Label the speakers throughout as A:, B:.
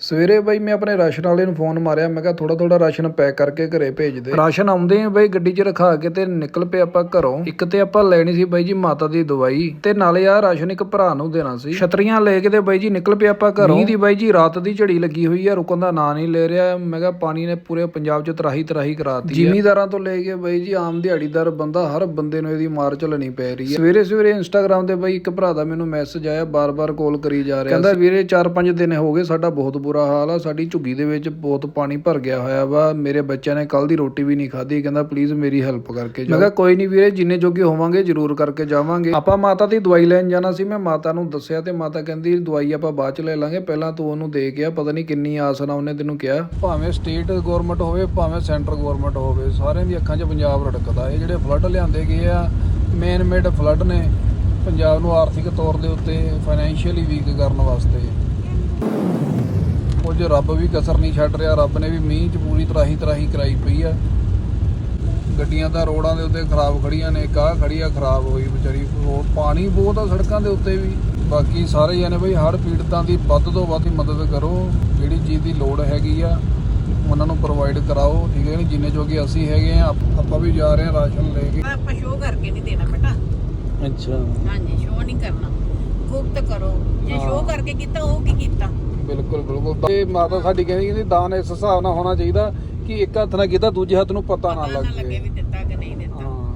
A: ਸਵੇਰੇ ਬਾਈ ਮੈਂ ਆਪਣੇ ਰਾਸ਼ਨ ਵਾਲੇ ਨੂੰ ਫੋਨ ਮਾਰਿਆ ਮੈਂ ਕਿਹਾ ਥੋੜਾ ਥੋੜਾ ਰਾਸ਼ਨ ਪੈਕ ਕਰਕੇ ਘਰੇ ਭੇਜ ਦੇ। ਰਾਸ਼ਨ ਆਉਂਦੇ ਆ ਬਾਈ ਗੱਡੀ 'ਚ ਰਖਾ ਕੇ ਤੇ ਨਿਕਲ ਪਏ ਆਪਾਂ ਘਰੋਂ। ਇੱਕ ਤੇ ਆਪਾਂ ਲੈਣੀ ਸੀ ਬਾਈ ਜੀ ਮਾਤਾ ਦੀ ਦਵਾਈ ਤੇ ਨਾਲੇ ਆ ਰਾਸ਼ਨ ਇੱਕ ਭਰਾ ਨੂੰ ਦੇਣਾ ਸੀ। ਛਤਰੀਆਂ ਲੈ ਕੇ ਤੇ ਬਾਈ ਜੀ ਨਿਕਲ ਪਏ ਆਪਾਂ ਘਰੋਂ। ਦੀ ਬਾਈ ਜੀ ਰਾਤ ਦੀ ਝੜੀ ਲੱਗੀ ਹੋਈ ਆ ਰੁਕਣ ਦਾ ਨਾਂ ਨਹੀਂ ਲੈ ਰਿਹਾ। ਮੈਂ ਕਿਹਾ ਪਾਣੀ ਨੇ ਪੂਰੇ ਪੰਜਾਬ 'ਚ ਤਰਾਹੀ ਤਰਾਹੀ ਕਰਾਤੀ ਜ਼ਿਮੀਦਾਰਾਂ ਤੋਂ ਲੈ ਕੇ ਬਾਈ ਜੀ ਆਮ ਦਿਹਾੜੀਦਾਰ ਬੰਦਾ ਹਰ ਬੰਦੇ ਨੂੰ ਇਹਦੀ ਮਾਰ ਝੱਲਣੀ ਪੈ ਰਹੀ ਹੈ ਸਵੇਰੇ ਸਵੇਰੇ ਇੰਸਟਾਗ੍ਰam ਤੇ ਬਾਈ ਇੱਕ ਭਰਾ ਦਾ ਮੈਨੂੰ ਮੈਸੇਜ ਆਇਆ ਬਾਰ-ਬਾਰ ਕਾਲ ਕਰੀ ਜਾ ਰਿਹਾ ਕਹਿੰਦਾ ਵੀਰੇ 4-5 ਦਿਨ ਹੋ ਗਏ ਸਾਡਾ ਬਹੁਤ ਬੁਰਾ ਹਾਲ ਆ। ਸਾਡੀ ਝੁੱਗੀ ਦੇ ਵਿੱਚ ਬਹੁਤ ਪਾਣੀ ਭਰ ਗਿਆ ਹੋਇਆ ਵਾ। ਮੇਰੇ ਬੱਚਿਆਂ ਨੇ ਕੱਲ ਦੀ ਰੋਟੀ ਵੀ ਨਹੀਂ ਖਾਧੀ। ਕਹਿੰਦਾ ਪਲੀਜ਼ ਮੇਰੀ ਹੈਲਪ ਕਰਕੇ ਜਾਓ। ਮੈਂ ਕਿਹਾ, ਕੋਈ ਨਹੀਂ ਵੀਰੇ, ਜਿੰਨੇ ਜੋਗੇ ਹੋਵਾਂਗੇ ਜ਼ਰੂਰ ਕਰਕੇ ਜਾਵਾਂਗੇ। ਆਪਾਂ ਮਾਤਾ ਦੀ ਦਵਾਈ ਲੈਣ ਜਾਣਾ ਸੀ। ਮੈਂ ਮਾਤਾ ਨੂੰ ਦੱਸਿਆ ਤੇ ਮਾਤਾ ਕਹਿੰਦੀ, ਦਵਾਈ ਆਪਾਂ ਬਾਅਦ ਚ ਲੈ ਲਾਂਗੇ। ਪਹਿਲਾਂ ਤੂੰ ਉਹਨੂੰ ਦੇ ਗਿਆ ਪਤਾ ਨਹੀਂ ਕਿੰਨੀ ਆਸ ਨਾਲ ਉਹਨੇ ਤੈਨੂੰ ਕਿਹਾ। ਭਾਵੇਂ ਸਟੇਟ ਗਵਰਨਮੈਂਟ ਹੋਵੇ, ਭਾਵੇਂ ਸੈਂਟਰ ਗਵਰਨਮੈਂਟ ਹੋਵੇ, ਸਾਰਿਆਂ ਦੀ ਅੱਖਾਂ 'ਚ ਪੰਜਾਬ ਰੜਕਦਾ। ਇਹ ਜਿਹੜੇ ਫਲੱਡ ਲਿਆਂਦੇ ਗਏ ਆ ਮੇਨ ਮੇਡ ਫਲੱਡ ਨੇ ਪੰਜਾਬ ਨੂੰ ਆਰਥਿਕ ਤੌਰ ਦੇ ਉੱਤੇ ਫਾਈਨੈਂਸ਼ੀਅਲੀ ਵੀਕ ਕਰਨ ਵਾਸਤੇ। ਕੁਝ ਰੱਬ ਵੀ ਕਸਰ ਨਹੀਂ ਛੱਡ ਰਿਹਾ ਰੱਬ ਨੇ ਵੀ ਮੀਂਹ 'ਚ ਪੂਰੀ ਤਰਾਹੀ ਤਰਾਹੀ ਕਰਾਈ ਪਈ ਆ। ਗੱਡੀਆਂ ਤਾਂ ਰੋਡਾਂ ਦੇ ਉੱਤੇ ਖਰਾਬ ਖੜੀਆਂ ਨੇ ਕਾਹ ਖੜੀ ਆ ਖਰਾਬ ਹੋਈ ਵਿਚਾਰੀ। ਰੋਡ ਪਾਣੀ ਬਹੁਤ ਆ ਸੜਕਾਂ ਦੇ ਉੱਤੇ ਵੀ। ਬਾਕੀ ਸਾਰੇ ਜਾਨੇ ਬਈ ਹਰ ਪੀੜਤਾਂ ਦੀ ਵੱਧ ਤੋਂ ਵੱਧ ਮਦਦ ਕਰੋ। ਜਿਹੜੀ ਚੀਜ਼ ਦੀ ਲੋੜ ਹੈਗੀ ਆ ਉਹਨਾਂ ਨੂੰ ਪ੍ਰੋਵਾਈਡ ਕਰਾਓ। ਠੀਕ ਹੈ ਨੀ ਜਿੰਨੇ ਜੋਗੇ ਅਸੀਂ ਹੈਗੇ ਆ ਆਪ- ਵੀ ਜਾ ਰਹੇ ਹਾਂ ਰਾਸ਼ਨ ਲੈ ਕੇ।
B: ਆਪਾਂ ਸ਼ੋਅ ਕਰਕੇ ਨਹੀਂ ਦੇਣਾ ਬੇਟਾ।
A: ਅੱਛਾ।
B: ਹਾਂਜੀ ਸ਼ੋਅ ਨਹੀਂ ਕਰਨਾ। ਗੁਪਤ ਕਰੋ। ਜੇ
A: ਹਾਂ।
B: ਸ਼ੋਅ ਕਰਕੇ ਕੀਤਾ ਉਹ ਕੀ ਕੀਤਾ?
A: ਬਿਲਕੁਲ ਬਿਲਕੁਲ। ਤੇ ਮਾਤਾ ਸਾਡੀ ਕਹਿੰਦੀ ਕਹਿੰਦੀ ਦਾਨ ਇਸ ਹਿਸਾਬ ਨਾਲ ਹੋਣਾ ਚਾਹੀਦਾ ਕਿ ਇੱਕ ਹੱਥ ਨਾਲ ਕੀਤਾ ਦੂਜੇ ਹੱਥ ਨੂੰ ਪਤਾ ਨਾ
B: ਪਤਾ ਨਾ ਲੱਗੇ। ਵੀ ਦਿੱਤਾ ਕਿ ਨਹੀਂ ਦਿੱਤਾ।
A: ਹਾਂ।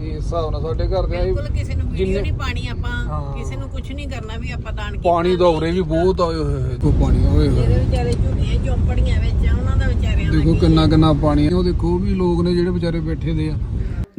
A: ਇਸ ਹਿਸਾਬ ਨਾਲ ਸਾਡੇ ਘਰ ਦੇ
B: ਬਿਲਕੁਲ ਕਿਸੇ ਨੂੰ ਵੀਡੀਓ
A: ਜਿੰਨੇ-
B: ਨਹੀਂ ਪਾਣੀ ਆਪਾਂ। ਕਿਸੇ ਨੂੰ ਕੁਝ ਨਹੀਂ ਕਰਨਾ ਵੀ ਆਪਾਂ ਦਾਨ ਕੀਤਾ
A: ਪਾਣੀ ਦਾ ਉਰੇ ਵੀ ਬਹੁਤ ਆਏ ਹੋਏ ਹੈ ਦੇਖੋ ਪਾਣੀ ਓਏ ਹੋਏ
B: ਜਿਹੜੇ ਵਿਚਾਰੇ ਝੁੱਗੀਆਂ ਝੌਂਪੜੀਆਂ ਵਿੱਚ ਆ, ਉਹਨਾਂ ਦਾ ਵਿਚਾਰਿਆਂ ਦਾ
A: ਦੇਖੋ
B: ਕੀ
A: ਕਿੰਨਾ ਕਿੰਨਾ ਪਾਣੀ ਉਹ ਦੇਖੋ ਵੀ ਲੋਕ ਨੇ ਜਿਹੜੇ ਵਿਚਾਰੇ ਬੈਠੇ ਦੇ ਆ।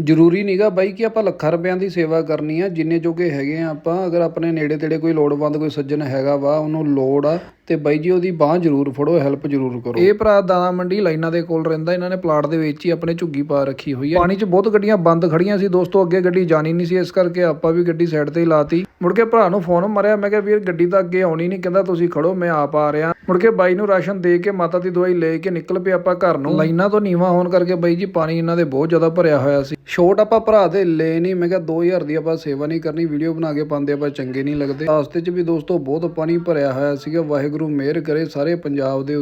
A: ਜ਼ਰੂਰੀ ਨਹੀਂਗਾ ਬਾਈ ਕਿ ਆਪਾਂ ਲੱਖਾਂ ਰੁਪਿਆਂ ਦੀ ਸੇਵਾ ਕਰਨੀ ਆ, ਜਿੰਨੇ ਜੋਗੇ ਹੈਗੇ ਆ ਆਪਾਂ, ਅਗਰ ਆਪਣੇ ਨੇੜੇ ਤੇੜੇ ਕੋਈ ਲੋੜਵੰਦ, ਕੋਈ ਸੱਜਣ ਹੈਗਾ ਵਾ, ਉਹਨੂੰ ਲੋੜ ਆ, ਤੇ ਬਾਈ ਜੀ ਉਹਦੀ ਬਾਹ ਜ਼ਰੂਰ ਫੜੋ, ਹੈਲਪ ਜ਼ਰੂਰ ਕਰੋ। ਇਹ ਭਰਾ ਦਾਣਾ ਮੰਡੀ ਲਾਈਨਾਂ ਦੇ ਕੋਲ ਰਹਿੰਦਾ, ਇਹਨਾਂ ਨੇ ਪਲਾਟ ਦੇ ਵਿੱਚ ਹੀ ਆਪਣੇ ਝੁੱਗੀ ਪਾ ਰੱਖੀ ਹੋਈ ਹੈ ਪਾਣੀ 'ਚ ਬਹੁਤ ਗੱਡੀਆਂ ਬੰਦ ਖੜੀਆਂ ਸੀ, ਦੋਸਤੋ ਅੱਗੇ ਗੱਡੀ ਜਾਣੀ ਨਹੀਂ ਸੀ, ਇਸ ਕਰਕੇ ਆਪਾਂ ਵੀ ਗੱਡੀ ਸਾਈਡ ਤੇ ਹੀ ਲਾਤੀ। ਮੁੜ ਕੇ ਭਰਾ ਨੂੰ ਫੋਨ ਮਾਰਿਆ, ਮੈਂ ਕਿਹਾ ਵੀਰ ਗੱਡੀ ਤਾਂ ਅੱਗੇ ਆਉਣੀ ਨਹੀਂ, ਕਹਿੰਦਾ ਤੁਸੀਂ ਖੜੋ, ਮੈਂ ਆਪ ਆ ਰਿਹਾ। ਮੁੜ ਕੇ ਬਾਈ ਨੂੰ ਰਾਸ਼ਨ ਦੇ ਕੇ ਮਾਤਾ ਦੀ ਦਵਾਈ ਲੈ ਕੇ ਨਿਕਲ ਪਏ ਆਪਾਂ ਘਰ ਨੂੰ। ਲਾਈਨਾਂ ਤੋਂ ਨੀਵਾ ਹੋਣ ਕਰਕੇ ਬਾਈ ਜੀ ਪਾਣੀ ਇਹਨਾਂ ਦੇ ਬਹੁਤ ਜ਼ਿਆਦਾ ਭਰਿਆ ਹੋਇਆ ਸੀ। ਛੋਟ ਆਪਾਂ ਭਰਾ ਦੇ ਲੈ ਨਹੀਂ। ਮੈਂ ਕਿਹਾ 2000 ਦੀ ਆਪਾਂ ਸੇਵਾ ਨਹੀਂ ਕਰਨੀ ਵੀਡੀਓ ਬਣਾ ਕੇ ਪਾਉਂਦੇ ਆਪਾਂ ਚੰਗੇ ਨਹੀਂ ਲੱਗਦੇ। ਰਾਸਤੇ 'ਚ ਵੀ ਦੋਸਤੋ ਬਹੁਤ ਪਾਣੀ ਭਰਿਆ ਹੋਇਆ ਸੀਗਾ। ਵਾਹਿਗੁਰੂ ਮਿਹਰ ਕਰੇ ਸਾਰੇ ਪੰਜਾਬ ਦੇ